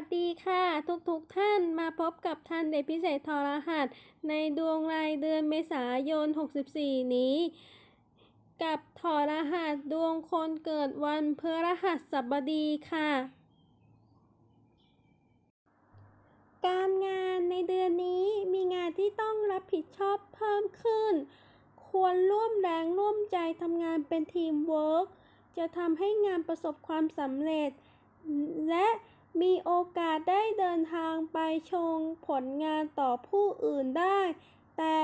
สดีค่ะทุกๆทท่านมาพบกับทันเด็กพิเศษทรหัส ในดวงรายเดือนเมษายน 64 นี้ กับทรหัสดวงคนเกิดวันพฤหัสบดีค่ะ การงานในเดือนนี้มีงานที่ต้องรับผิดชอบเพิ่มขึ้น ควรร่วมแรงร่วมใจทำงานเป็นทีมเวิร์กจะทำให้งานประสบความสำเร็จ และ มีโอกาสได้เดินทางไปชงผลงานต่อผู้อื่นได้ แต่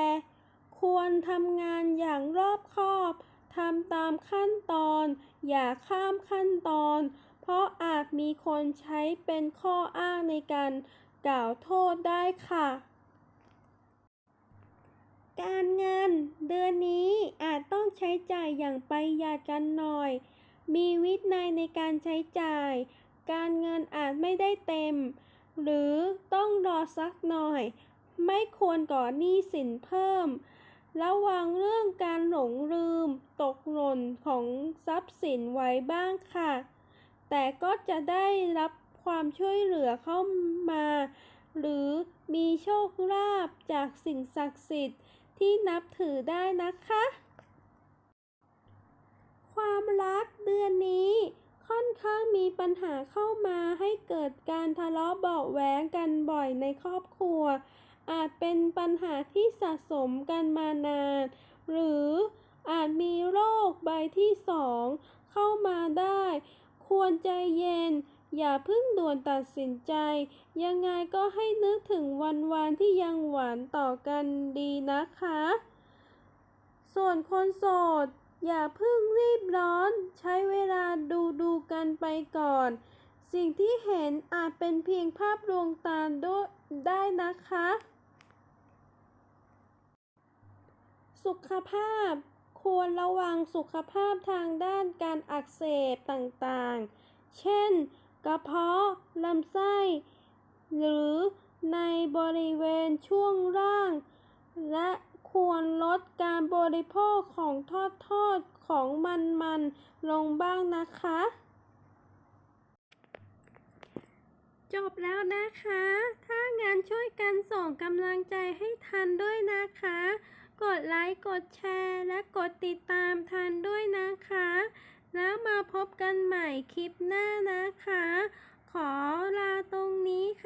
ควรทำงานอย่างรอบคอบทำตามขั้นตอน อย่าข้ามขั้นตอน เพราะอาจมีคนใช้เป็นข้ออ้างในการกล่าวโทษได้ค่ะ การเงินเดือนนี้อาจต้องใช้จ่ายอย่างประหยัดกันหน่อย มีวินัยในการใช้จ่าย การเงินอาจไม่ได้เต็ม หรือต้องรอสักหน่อย ไม่ควรก่อหนี้สินเพิ่ม ระวังเรื่องการหลงลืม ตกหล่นของทรัพย์สินไว้บ้างค่ะ แต่ก็จะได้รับความช่วยเหลือเข้ามา หรือมีโชคลาภจากสิ่งศักดิ์สิทธิ์ที่นับถือได้นะคะ ความรักเดือนนี้ ค่อนข้างมีปัญหาเข้ามาให้เกิดการทะเลาะเบาะแว้งกันบ่อยในครอบครัว อาจเป็นปัญหาที่สะสมกันมานาน หรืออาจมีโรคใบที่สองเข้ามาได้ ควรใจเย็น อย่าเพิ่งด่วนตัดสินใจ ยังไงก็ให้นึกถึงวันวานที่ยังหวานต่อกันดีนะคะ ส่วนคนโสด อย่าเพิ่งรีบร้อน ใช้เวลาดูดูกันไปก่อน สิ่งที่เห็นอาจเป็นเพียงภาพลวงตาด้วยได้นะคะ สุขภาพ ควรระวังสุขภาพทางด้านการอักเสบต่างๆ เช่น กระเพาะลำไส้ หรือในบริเวณช่วงล่าง และ ควรลดการบริโภคของทอดทอดของมันๆลงบ้างนะคะ จบแล้วนะคะ ถ้างานช่วยกันส่งกำลังใจให้ทันด้วยนะคะ กดไลค์ กดแชร์ และกดติดตามทันด้วยนะคะ แล้วมาพบกันใหม่คลิปหน้านะคะ ขอลาตรงนี้ค่ะ